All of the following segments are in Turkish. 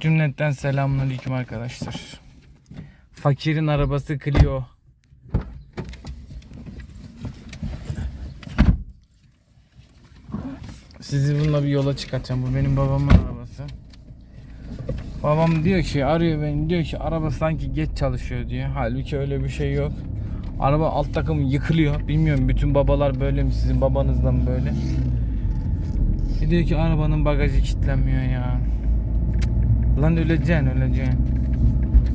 Cümletten selamünaleyküm arkadaşlar. Fakirin arabası Clio. Sizi bununla bir yola çıkartacağım. Bu benim babamın arabası. Babam diyor ki arıyor beni diyor ki araba sanki geç çalışıyor diyor. Halbuki öyle bir şey yok. Araba alt takımı yıkılıyor. Bilmiyorum bütün babalar böyle mi sizin babanızdan böyle? Bir diyor ki arabanın bagajı kilitlenmiyor ya. Lan öleceksin öleceksin.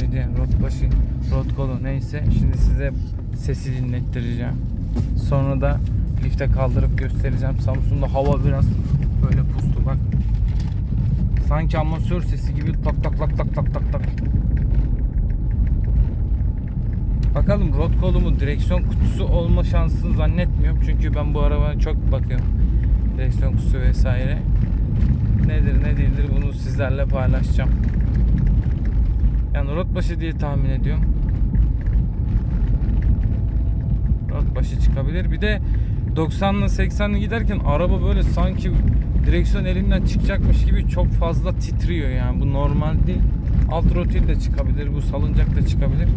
Öleceksin rot başı rot kolu neyse. Şimdi size sesi dinlettireceğim. Sonra da lifte kaldırıp göstereceğim. Samsun'da hava biraz böyle puslu bak. Sanki amasör sesi gibi tak tak tak tak tak tak tak. Bakalım rot kolu mu direksiyon kutusu olma şansını zannetmiyorum. Çünkü ben bu arabaya çok bakıyorum. Direksiyon kutusu vesaire. Nedir ne değildir bunu sizlerle paylaşacağım. Yani rot başı diye tahmin ediyorum. Rot başı çıkabilir. Bir de 90'lı 80'li giderken araba böyle sanki direksiyon elimden çıkacakmış gibi çok fazla titriyor yani. Bu normal değil. Alt rotil de çıkabilir. Bu salıncak da çıkabilir.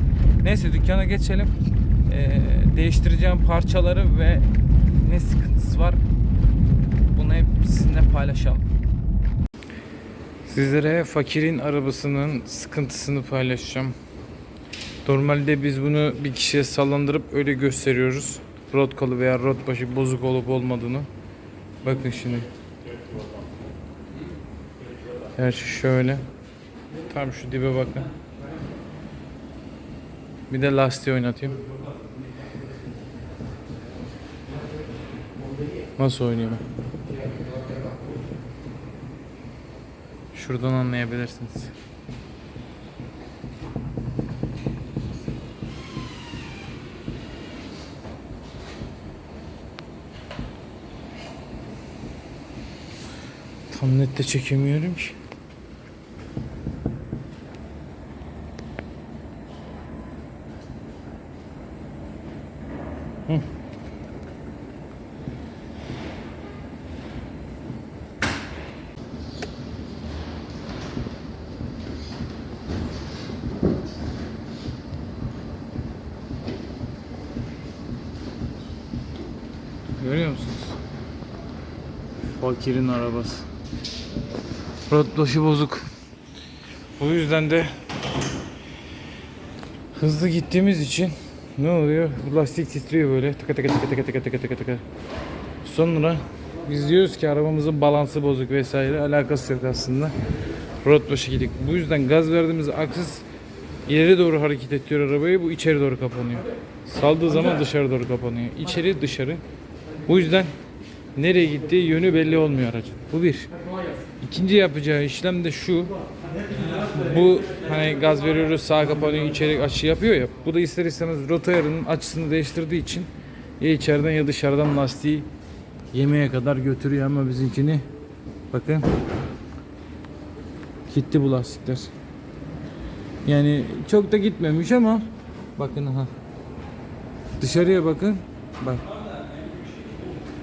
Neyse dükkana geçelim. Ee, değiştireceğim parçaları ve ne sıkıntısı var bunu hep sizinle paylaşalım. Sizlere fakirin arabasının sıkıntısını paylaşacağım. Normalde biz bunu bir kişiye sallandırıp öyle gösteriyoruz. Rot kolu veya rot başı bozuk olup olmadığını. Bakın şimdi. Gerçi şöyle. Tam şu dibe bakın. Bir de lastiği oynatayım. Nasıl oynuyor? Şuradan anlayabilirsiniz. Tam net de çekemiyorum ki. Görüyor musunuz? Fakirin arabası. Rot başı bozuk. Bu yüzden de hızlı gittiğimiz için ne oluyor? Bu lastik titriyor böyle. Tıka tıka tıka tıka tıka tıka tıka tıka. Sonra biz diyoruz ki arabamızın balansı bozuk vesaire alakası yok aslında. Rot başı gidik. Bu yüzden gaz verdiğimiz aksız ileri doğru hareket ettiriyor arabayı. Bu içeri doğru kapanıyor. Saldığı zaman dışarı doğru kapanıyor. İçeri dışarı. Bu yüzden nereye gittiği yönü belli olmuyor aracın. Bu bir. İkinci yapacağı işlem de şu. Bu hani gaz veriyoruz sağa kapanıyor içeri açı yapıyor ya. Bu da ister istemez rota ayarının açısını değiştirdiği için ya içeriden ya dışarıdan lastiği yemeğe kadar götürüyor ama bizimkini bakın gitti bu lastikler. Yani çok da gitmemiş ama bakın ha. Dışarıya bakın. Bak.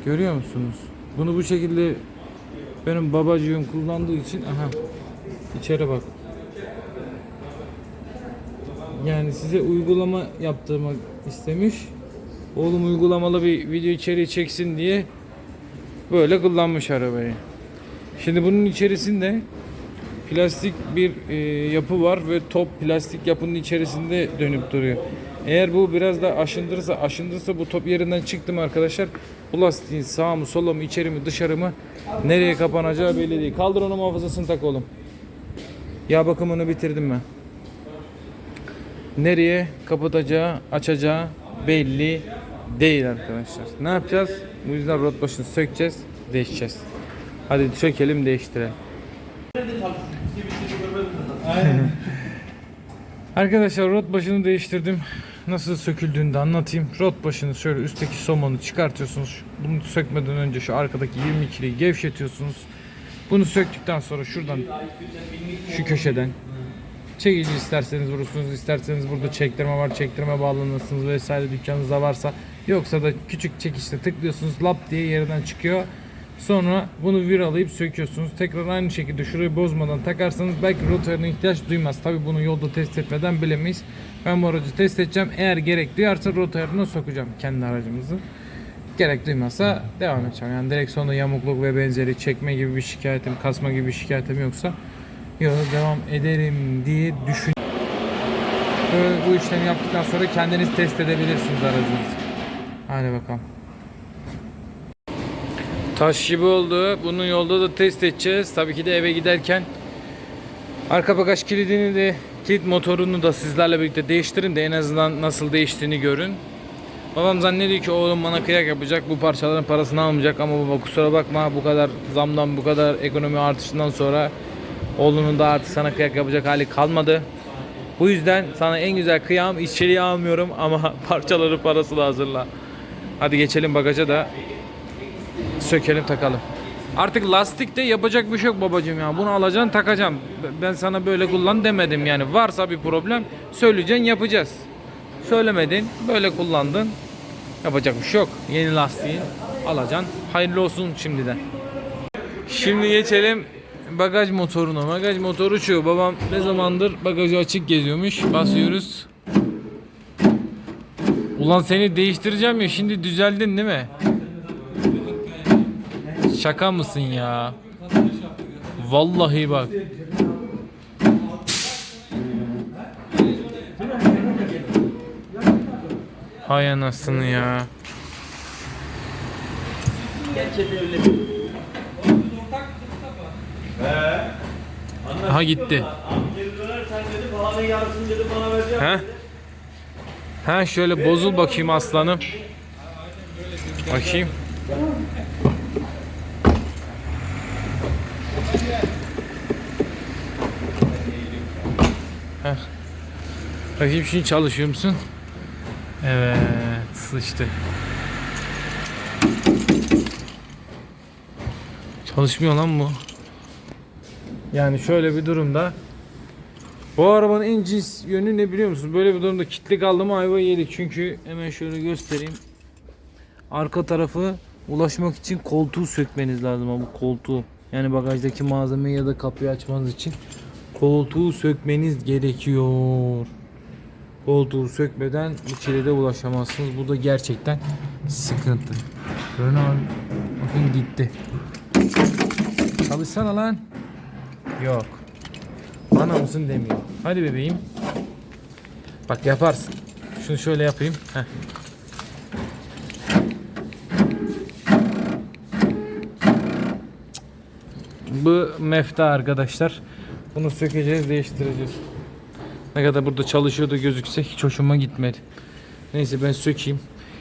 Görüyor musunuz? Bunu bu şekilde benim babacığım kullandığı için aha içeri bak. Yani size uygulama yaptırmak istemiş. Oğlum uygulamalı bir video içeriği çeksin diye böyle kullanmış arabayı. Şimdi bunun içerisinde plastik bir e, yapı var ve top plastik yapının içerisinde dönüp duruyor. Eğer bu biraz da aşındırırsa, aşındırırsa bu top yerinden çıktı mı arkadaşlar? Bu lastiğin sağ mı, sola mı, içeri mi, dışarı mı nereye kapanacağı belli değil. Kaldır onu muhafazasını tak oğlum. Yağ bakımını bitirdim ben. Nereye kapatacağı, açacağı belli değil arkadaşlar. Ne yapacağız? Bu yüzden rot başını sökeceğiz, değişeceğiz. Hadi sökelim, değiştirelim. Arkadaşlar rot başını değiştirdim. Nasıl söküldüğünü de anlatayım. Rot başını şöyle üstteki somonu çıkartıyorsunuz. Bunu sökmeden önce şu arkadaki 22'liyi gevşetiyorsunuz. Bunu söktükten sonra şuradan şu köşeden çekici isterseniz vurursunuz, isterseniz burada çektirme var, çektirme bağlanırsınız vesaire dükkanınızda varsa. Yoksa da küçük çekişte tıklıyorsunuz, lap diye yerden çıkıyor. Sonra bunu viralayıp söküyorsunuz. Tekrar aynı şekilde şurayı bozmadan takarsanız belki rotoruna ihtiyaç duymaz. Tabi bunu yolda test etmeden bilemeyiz. Ben bu aracı test edeceğim. Eğer gerek duyarsa rotoruna sokacağım kendi aracımızı. Gerek duymazsa devam edeceğim. Yani direksiyonda yamukluk ve benzeri çekme gibi bir şikayetim, kasma gibi bir şikayetim yoksa yola devam ederim diye düşün. Böyle bu işlemi yaptıktan sonra kendiniz test edebilirsiniz aracınızı. Hadi bakalım. Taş gibi oldu. Bunu yolda da test edeceğiz. Tabii ki de eve giderken arka bagaj kilidini de kilit motorunu da sizlerle birlikte değiştirin de en azından nasıl değiştiğini görün. Babam zannediyor ki oğlum bana kıyak yapacak bu parçaların parasını almayacak ama baba kusura bakma bu kadar zamdan bu kadar ekonomi artışından sonra oğlunun da artık sana kıyak yapacak hali kalmadı. Bu yüzden sana en güzel kıyam içeriye almıyorum ama parçaları parasını hazırla. Hadi geçelim bagaja da sökelim takalım. Artık lastikte yapacak bir şey yok babacığım ya. Bunu alacaksın takacaksın. Ben sana böyle kullan demedim yani. Varsa bir problem söyleyeceksin yapacağız. Söylemedin böyle kullandın. Yapacak bir şey yok. Yeni lastiği alacaksın. Hayırlı olsun şimdiden. Şimdi geçelim bagaj motoruna. Bagaj motoru şu. Babam ne zamandır bagajı açık geziyormuş. Basıyoruz. Ulan seni değiştireceğim ya şimdi düzeldin değil mi? Şaka mısın ya? Vallahi bak. Hay anasını ya. Aha gitti. Yarısını dedi bana vereceğim. He? Ha şöyle bozul bakayım aslanım. Bakayım. Heh. Bakayım şimdi çalışıyor musun? Evet, sıçtı. Çalışmıyor lan bu. Yani şöyle bir durumda bu arabanın en cins yönü ne biliyor musun? Böyle bir durumda kilitli kaldı mı ayva yedik. Çünkü hemen şöyle göstereyim. Arka tarafı ulaşmak için koltuğu sökmeniz lazım ama bu koltuğu. Yani bagajdaki malzemeyi ya da kapıyı açmanız için koltuğu sökmeniz gerekiyor. Koltuğu sökmeden içeride ulaşamazsınız. Bu da gerçekten sıkıntı. Renault bakın gitti. Çalışsana lan. Yok. Bana mısın demiyor. Hadi bebeğim. Bak yaparsın. Şunu şöyle yapayım. Heh. Bu mefta arkadaşlar. Bunu sökeceğiz, değiştireceğiz. Ne kadar burada çalışıyordu gözükse hiç hoşuma gitmedi. Neyse ben sökeyim.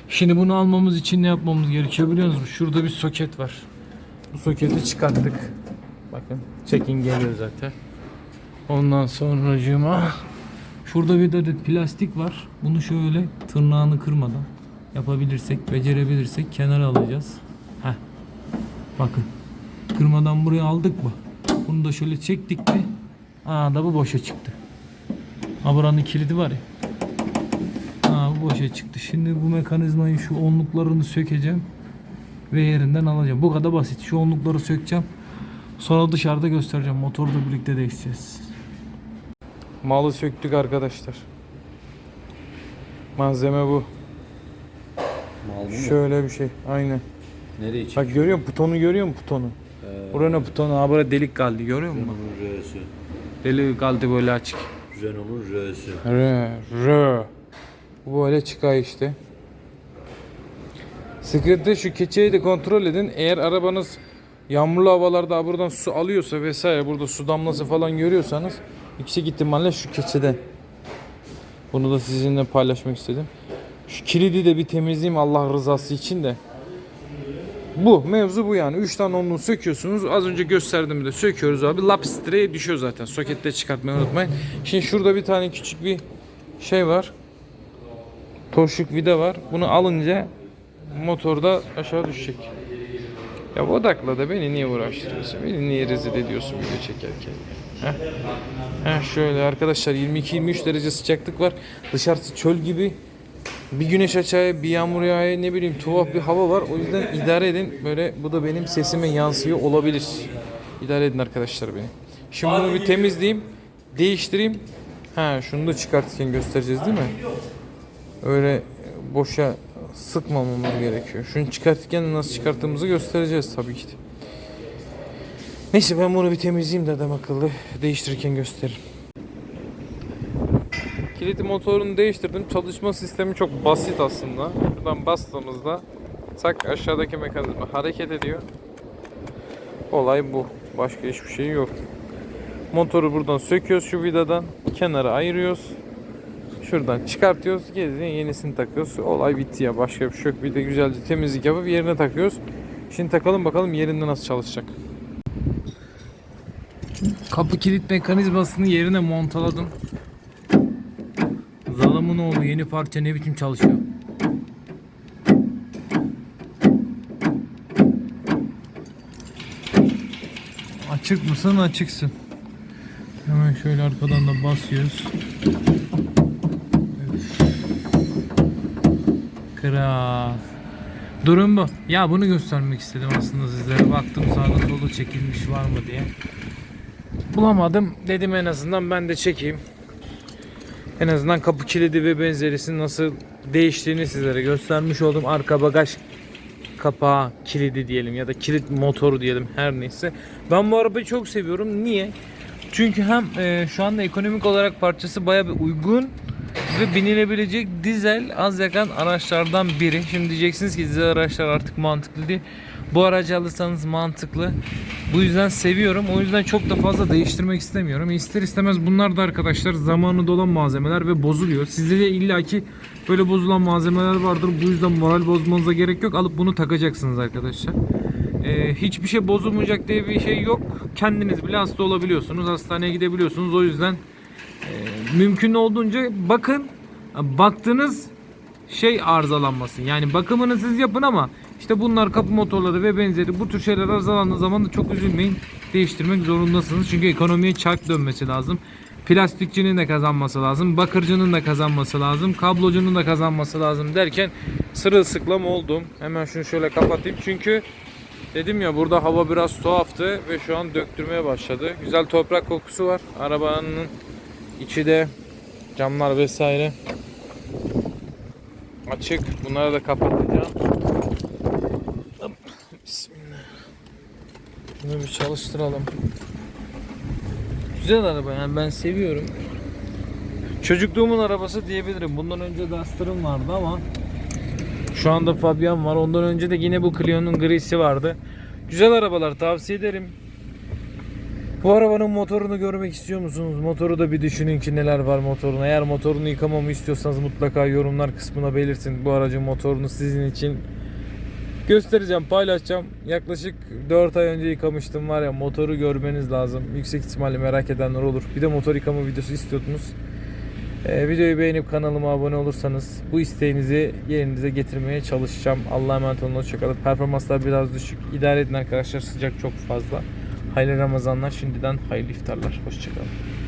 Şimdi bunu almamız için ne yapmamız gerekiyor biliyor musunuz? Şurada bir soket var. Bu soketi çıkarttık. Bakın çekin geliyor zaten. Ondan sonracığıma şurada bir adet plastik var. Bunu şöyle tırnağını kırmadan yapabilirsek, becerebilirsek kenara alacağız. Heh. Bakın. Kırmadan buraya aldık mı? Bunu da şöyle çektik mi? Aa da bu boşa çıktı. Ha buranın kilidi var ya. Aa bu boşa çıktı. Şimdi bu mekanizmayı şu onluklarını sökeceğim ve yerinden alacağım. Bu kadar basit. Şu onlukları sökeceğim. Sonra dışarıda göstereceğim. Motoru da birlikte değiştireceğiz. Malı söktük arkadaşlar. Malzeme bu. Mal mı? Şöyle bir şey. Aynen. Nereye çık? Bak görüyor musun? Butonu görüyor musun butonu? Buranın butonu. Ha buraya delik kaldı. Görüyor musun? Renault'un R'si. Delik kaldı böyle açık. Renault'un R'si. R. R. Bu böyle çıkıyor işte. Sıkıntı şu keçeyi de kontrol edin. Eğer arabanız yağmurlu havalarda buradan su alıyorsa vesaire burada su damlası falan görüyorsanız yüksek ihtimalle şu keçeden. Bunu da sizinle paylaşmak istedim. Şu kilidi de bir temizleyeyim Allah rızası için de. Bu mevzu bu yani. 3 tane onluğu söküyorsunuz. Az önce gösterdim de söküyoruz abi. Lapistreye düşüyor zaten. Sokette çıkartmayı unutmayın. Şimdi şurada bir tane küçük bir şey var. Torşuk vida var. Bunu alınca motorda aşağı düşecek. Ya odakla da beni niye uğraştırıyorsun? Beni niye rezil ediyorsun video çekerken? Heh. Heh şöyle arkadaşlar 22-23 derece sıcaklık var. Dışarısı çöl gibi. Bir güneş açıyor, bir yağmur yağıyor, ne bileyim tuhaf bir hava var. O yüzden idare edin. Böyle bu da benim sesime yansıyor olabilir. İdare edin arkadaşlar beni. Şimdi bunu bir temizleyeyim, değiştireyim. Ha şunu da çıkartırken göstereceğiz değil mi? Öyle boşa sıkmamamız gerekiyor. Şunu çıkartırken nasıl çıkarttığımızı göstereceğiz tabii ki. Neyse ben bunu bir temizleyeyim de adam akıllı değiştirirken gösteririm. Kilidi motorunu değiştirdim. Çalışma sistemi çok basit aslında. Buradan bastığımızda tak aşağıdaki mekanizma hareket ediyor. Olay bu. Başka hiçbir şey yok. Motoru buradan söküyoruz şu vidadan. Kenara ayırıyoruz. Şuradan çıkartıyoruz. Geriye yenisini takıyoruz. Olay bitti ya. Başka bir şey yok. Bir de güzelce temizlik yapıp yerine takıyoruz. Şimdi takalım bakalım yerinde nasıl çalışacak. Kapı kilit mekanizmasını yerine montaladım. Oğlu yeni parça ne biçim çalışıyor. Açık mısın? Açıksın. Hemen şöyle arkadan da basıyoruz. Kral. Durum bu. Ya bunu göstermek istedim aslında sizlere. Baktım sağda solda çekilmiş var mı diye. Bulamadım. Dedim en azından ben de çekeyim. En azından kapı kilidi ve benzerisinin nasıl değiştiğini sizlere göstermiş oldum. Arka bagaj kapağı kilidi diyelim ya da kilit motoru diyelim her neyse. Ben bu arabayı çok seviyorum. Niye? Çünkü hem e, şu anda ekonomik olarak parçası bayağı bir uygun ve binilebilecek dizel az yakan araçlardan biri. Şimdi diyeceksiniz ki dizel araçlar artık mantıklı değil. Bu aracı alırsanız mantıklı. Bu yüzden seviyorum. O yüzden çok da fazla değiştirmek istemiyorum. İster istemez bunlar da arkadaşlar zamanı dolan malzemeler ve bozuluyor. Sizde de illaki böyle bozulan malzemeler vardır. Bu yüzden moral bozmanıza gerek yok. Alıp bunu takacaksınız arkadaşlar. Ee, hiçbir şey bozulmayacak diye bir şey yok. Kendiniz bile hasta olabiliyorsunuz. Hastaneye gidebiliyorsunuz. O yüzden e, mümkün olduğunca bakın. Baktığınız şey arızalanmasın. Yani bakımını siz yapın ama işte bunlar kapı motorları ve benzeri bu tür şeyler arızalandığı zaman da çok üzülmeyin. Değiştirmek zorundasınız. Çünkü ekonomiye çark dönmesi lazım. Plastikçinin de kazanması lazım. Bakırcının da kazanması lazım. Kablocunun da kazanması lazım derken sırılsıklam oldum. Hemen şunu şöyle kapatayım. Çünkü dedim ya burada hava biraz tuhaftı ve şu an döktürmeye başladı. Güzel toprak kokusu var. Arabanın içi de camlar vesaire açık. Bunları da kapatacağım. Bunu bir çalıştıralım. Güzel araba yani ben seviyorum. Çocukluğumun arabası diyebilirim. Bundan önce Duster'ım vardı ama şu anda Fabian var. Ondan önce de yine bu Clio'nun grisi vardı. Güzel arabalar tavsiye ederim. Bu arabanın motorunu görmek istiyor musunuz? Motoru da bir düşünün ki neler var motoruna. Eğer motorunu yıkamamı istiyorsanız mutlaka yorumlar kısmına belirtin. Bu aracın motorunu sizin için göstereceğim, paylaşacağım. Yaklaşık 4 ay önce yıkamıştım var ya motoru görmeniz lazım. Yüksek ihtimalle merak edenler olur. Bir de motor yıkama videosu istiyordunuz. Ee, videoyu beğenip kanalıma abone olursanız bu isteğinizi yerinize getirmeye çalışacağım. Allah'a emanet olun. Hoşçakalın. Performanslar biraz düşük. İdare edin arkadaşlar. Sıcak çok fazla. Hayırlı Ramazanlar. Şimdiden hayırlı iftarlar. Hoşçakalın.